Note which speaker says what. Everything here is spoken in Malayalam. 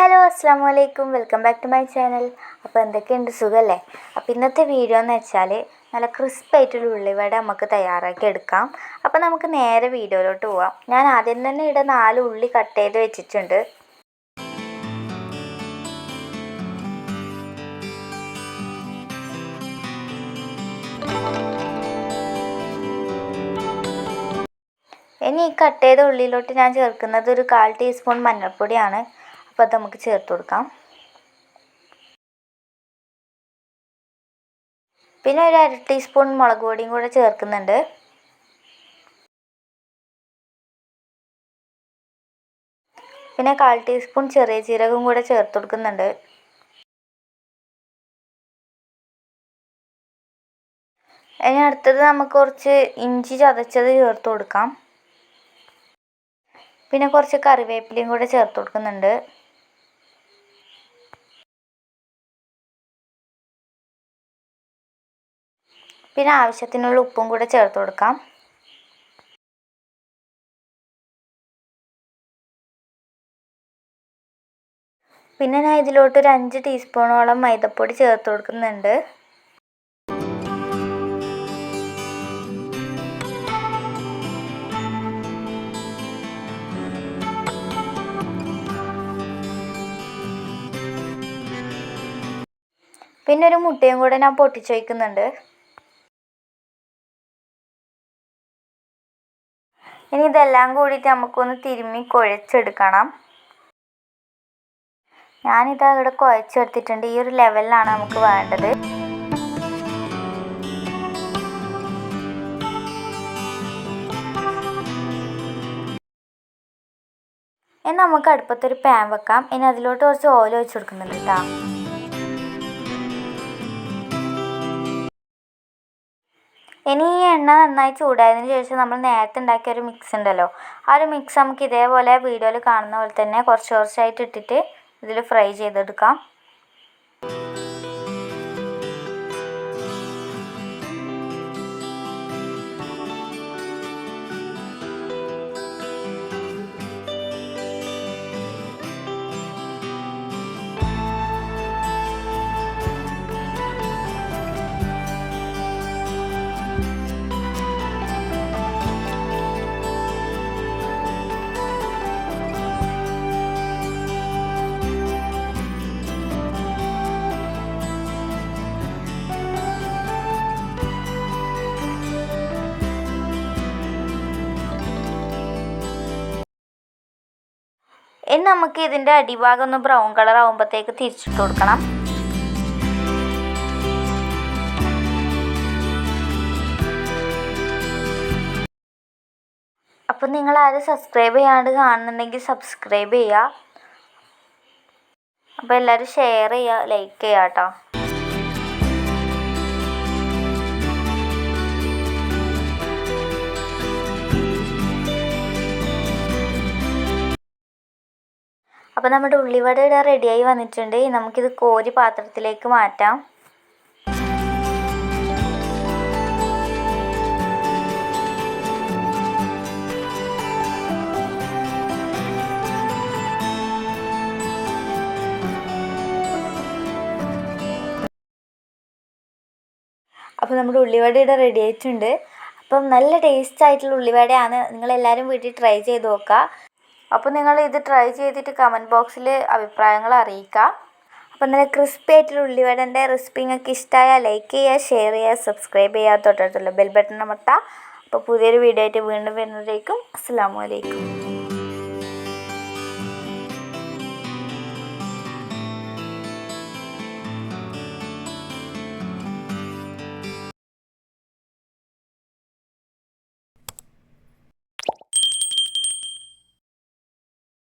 Speaker 1: അസ്സാം വലൈക്കും welcome back to my channel അപ്പോൾ എന്തൊക്കെയുണ്ട്? സുഖമല്ലേ അപ്പോൾ ഇന്നത്തെ വീഡിയോ എന്ന് വെച്ചാൽ നല്ല ക്രിസ്പ് ആയിട്ടുള്ള ഉള്ളിവട നമുക്ക് തയ്യാറാക്കി എടുക്കാം. അപ്പോൾ നമുക്ക് നേരെ വീഡിയോയിലോട്ട് പോവാം. ഞാൻ ആദ്യം തന്നെ ഇവിടെ നാല് ഉള്ളി കട്ട് ചെയ്ത് വെച്ചിട്ടുണ്ട്. ഇനി ഈ കട്ട് ചെയ്ത ഉള്ളിയിലോട്ട് ഞാൻ ചേർക്കുന്നത് ഒരു കാൽ ടീസ്പൂൺ മഞ്ഞൾപ്പൊടിയാണ്. അപ്പോൾ അത് നമുക്ക് ചേർത്ത് കൊടുക്കാം. പിന്നെ ഒരു അര ടീസ്പൂൺ മുളക് പൊടിയും കൂടെ ചേർക്കുന്നുണ്ട്. പിന്നെ കാൽ ടീസ്പൂൺ ചെറിയ ജീരകം കൂടെ ചേർത്ത് കൊടുക്കുന്നുണ്ട്. ഇനി അടുത്തത് നമുക്ക് കുറച്ച് ഇഞ്ചി ചതച്ചത് ചേർത്ത് കൊടുക്കാം. പിന്നെ കുറച്ച് കറിവേപ്പിലയും കൂടെ ചേർത്ത് കൊടുക്കുന്നുണ്ട്. പിന്നെ ആവശ്യത്തിനുള്ള ഉപ്പും കൂടെ ചേർത്ത് കൊടുക്കാം. പിന്നെ ഞാൻ ഇതിലോട്ട് ഒരു അഞ്ച് ടീസ്പൂണോളം മൈദപ്പൊടി ചേർത്ത് കൊടുക്കുന്നുണ്ട്. പിന്നെ ഒരു മുട്ടയും കൂടെ ഞാൻ പൊട്ടിച്ചു വയ്ക്കുന്നുണ്ട് ഇനി ഇതെല്ലാം കൂടിയിട്ട് നമുക്കൊന്ന് തിരുമ്മി കുഴച്ചെടുക്കണം. ഞാനിത് ഇവിടെ കുഴച്ചെടുത്തിട്ടുണ്ട്. ഈ ഒരു ലെവലിലാണ് നമുക്ക് വേണ്ടത്. ഇനി നമുക്ക് അടുപ്പത്തൊരു പാൻ വെക്കാം. ഇനി അതിലോട്ട് കുറച്ച് ഓയിൽ ഒഴിച്ച് കൊടുക്കുന്നുണ്ട് കേട്ടോ ഇനി ഈ എണ്ണ നന്നായി ചൂടായതിന് ശേഷം നമ്മൾ നേരത്തെ ഉണ്ടാക്കിയ ഒരു മിക്സ് ഉണ്ടല്ലോ. ആ ഒരു മിക്സ് നമുക്ക് ഇതേപോലെ വീഡിയോയിൽ കാണുന്ന പോലെ തന്നെ കുറച്ച് കുറച്ചായിട്ട് ഇട്ടിട്ട് ഇതിൽ ഫ്രൈ ചെയ്തെടുക്കാം. ഇനി നമുക്ക് ഇതിന്റെ അടിഭാഗം ഒന്ന് ബ്രൗൺ കളർ ആകുമ്പോഴത്തേക്ക് തിരിച്ചിട്ട് കൊടുക്കണം. അപ്പം നിങ്ങൾ ആരും സബ്സ്ക്രൈബ് ചെയ്യാണ്ട് കാണുന്നുണ്ടെങ്കിൽ സബ്സ്ക്രൈബ് ചെയ്യുക അപ്പോൾ എല്ലാവരും ഷെയർ ചെയ്യുക ലൈക്ക് ചെയ്യുക കേട്ടോ അപ്പോൾ നമ്മുടെ ഉള്ളിവട ഇവിടെ റെഡിയായി വന്നിട്ടുണ്ട്. നമുക്കിത് കോരി പാത്രത്തിലേക്ക് മാറ്റാം. അപ്പോൾ നമ്മുടെ ഉള്ളിവട ഇവിടെ റെഡി ആയിട്ടുണ്ട്. അപ്പം നല്ല ടേസ്റ്റ് ആയിട്ടുള്ള ഉള്ളിവടയാണ്. നിങ്ങളെല്ലാവരും വീട്ടിൽ ട്രൈ ചെയ്ത് നോക്കുക. അപ്പോൾ നിങ്ങൾ ഇത് ട്രൈ ചെയ്തിട്ട് കമന്റ് ബോക്സിൽ അഭിപ്രായങ്ങൾ അറിയിക്കുക അപ്പോൾ നല്ല ക്രിസ്പി ആയിട്ടുള്ള ഉള്ളിവടന്റെ റെസിപ്പി നിങ്ങൾക്ക് ഇഷ്ടമായാൽ ലൈക്ക് ചെയ്യുക ഷെയർ ചെയ്യുക സബ്സ്ക്രൈബ് ചെയ്യുക തൊട്ടടുത്തുള്ള ബെൽ ബട്ടൺ അമർത്തുക. അപ്പോൾ പുതിയൊരു വീഡിയോ ആയിട്ട് വീണ്ടും വരുന്നതായിരിക്കും അസ്സാം വലൈക്കും